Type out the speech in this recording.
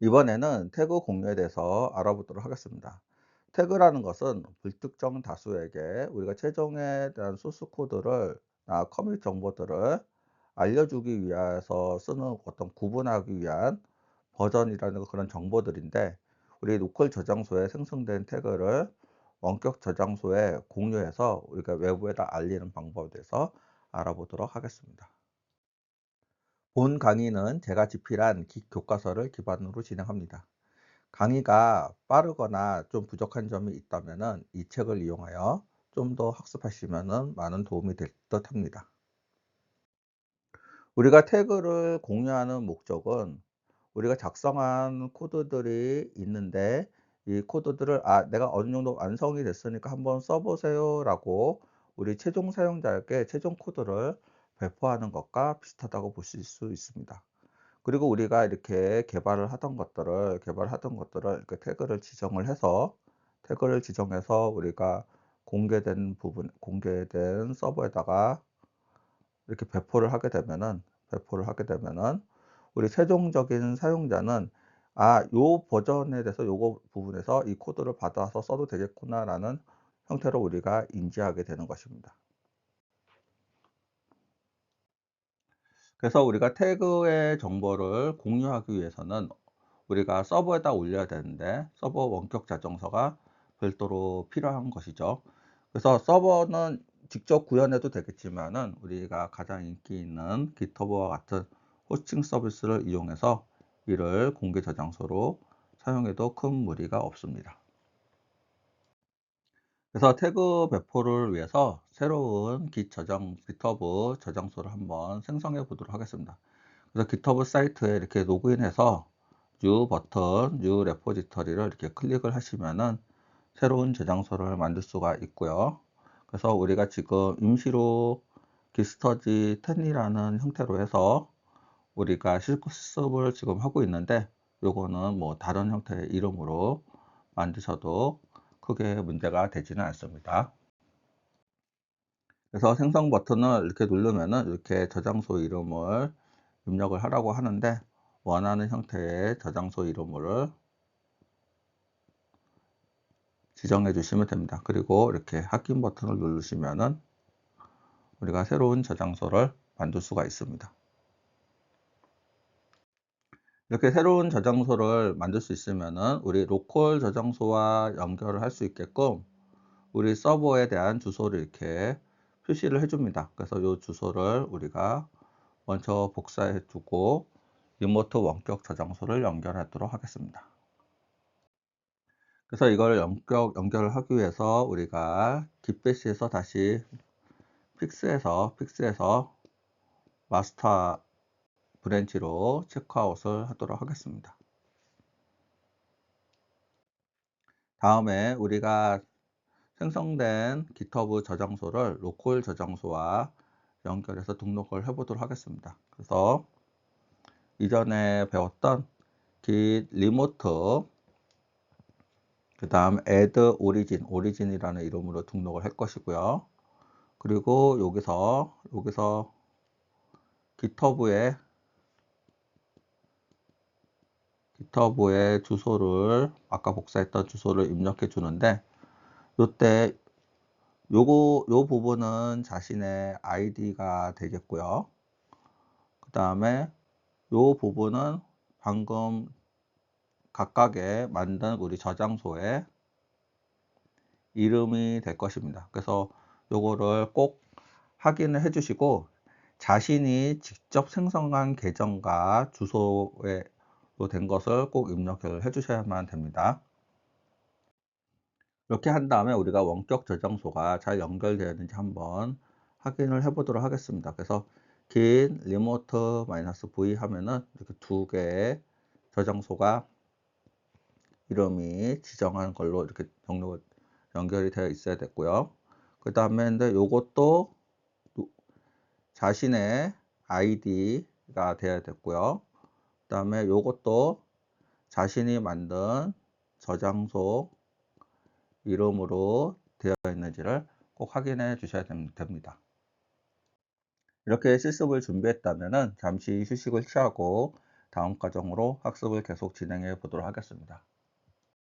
이번에는 태그 공유에 대해서 알아보도록 하겠습니다. 태그라는 것은 불특정 다수에게 우리가 최종에 대한 소스 코드를 아, 커밋 정보들을 알려주기 위해서 쓰는 어떤 구분하기 위한 버전이라는 그런 정보들인데 우리 로컬 저장소에 생성된 태그를 원격 저장소에 공유해서 우리가 외부에다 알리는 방법에 대해서 알아보도록 하겠습니다. 본 강의는 제가 집필한 교과서를 기반으로 진행합니다. 강의가 빠르거나 좀 부족한 점이 있다면 이 책을 이용하여 좀 더 학습하시면 많은 도움이 될 듯 합니다. 우리가 태그를 공유하는 목적은 우리가 작성한 코드들이 있는데 이 코드들을 아 내가 어느 정도 완성이 됐으니까 한번 써보세요 라고 우리 최종 사용자에게 최종 코드를 배포하는 것과 비슷하다고 보실 수 있습니다. 그리고 우리가 이렇게 개발을 하던 것들을 개발하던 것들을 이렇게 태그를 지정을 해서 태그를 지정해서 우리가 공개된 부분 공개된 서버에다가 이렇게 배포를 하게 되면은 배포를 하게 되면은 우리 최종적인 사용자는 아, 요 버전에 대해서 요거 부분에서 이 코드를 받아서 써도 되겠구나라는 형태로 우리가 인지하게 되는 것입니다. 그래서 우리가 태그의 정보를 공유하기 위해서는 우리가 서버에다 올려야 되는데 서버 원격 자정서가 별도로 필요한 것이죠. 그래서 서버는 직접 구현해도 되겠지만은 우리가 가장 인기 있는 깃허브와 같은 호스팅 서비스를 이용해서 이를 공개 저장소로 사용해도 큰 무리가 없습니다. 그래서 태그 배포를 위해서 새로운 깃 저장, 깃허브 저장소를 한번 생성해 보도록 하겠습니다. 그래서 깃허브 사이트에 이렇게 로그인해서 뉴 버튼, 뉴 레포지터리를 이렇게 클릭을 하시면은 새로운 저장소를 만들 수가 있고요. 그래서 우리가 지금 임시로 기스터지 10이라는 형태로 해서 우리가 실습을 지금 하고 있는데 요거는 뭐 다른 형태의 이름으로 만드셔도 크게 문제가 되지는 않습니다. 그래서 생성 버튼을 이렇게 누르면은 이렇게 저장소 이름을 입력을 하라고 하는데 원하는 형태의 저장소 이름을 지정해 주시면 됩니다. 그리고 이렇게 확인 버튼을 누르시면은 우리가 새로운 저장소를 만들 수가 있습니다. 이렇게 새로운 저장소를 만들 수 있으면은 우리 로컬 저장소와 연결을 할 수 있게끔 우리 서버에 대한 주소를 이렇게 표시를 해줍니다. 그래서 이 주소를 우리가 먼저 복사해 두고 리모트 원격 저장소를 연결하도록 하겠습니다. 그래서 이걸 연격, 연결을 하기 위해서 우리가 깃배시에서 다시 픽스에서 픽스에서 마스터 브랜치로 체크아웃을 하도록 하겠습니다. 다음에 우리가 생성된 GitHub 저장소를 로컬 저장소와 연결해서 등록을 해 보도록 하겠습니다. 그래서 이전에 배웠던 git remote 그 다음 add origin, origin이라는 이름으로 등록을 할 것이고요. 그리고 여기서 여기서 GitHub에 깃허브의 주소를 아까 복사했던 주소를 입력해 주는데 요때 요거 요 부분은 자신의 아이디가 되겠고요. 그 다음에 요 부분은 방금 각각의 만든 우리 저장소의 이름이 될 것입니다. 그래서 요거를 꼭 확인을 해 주시고 자신이 직접 생성한 계정과 주소에 된 것을 꼭 입력을 해 주셔야만 됩니다. 이렇게 한 다음에 우리가 원격 저장소가 잘 연결되었는지 한번 확인을 해 보도록 하겠습니다. 그래서 긴 리모트 마이너스 v 하면은 이렇게 두 개의 저장소가 이름이 지정한 걸로 이렇게 등록 연결이 되어 있어야 됐고요. 그 다음에 근데 요것도 자신의 아이디가 되어야 됐고요. 그 다음에 요것도 자신이 만든 저장소 이름으로 되어 있는지를 꼭 확인해 주셔야 됩니다. 이렇게 실습을 준비했다면 잠시 휴식을 취하고 다음 과정으로 학습을 계속 진행해 보도록 하겠습니다.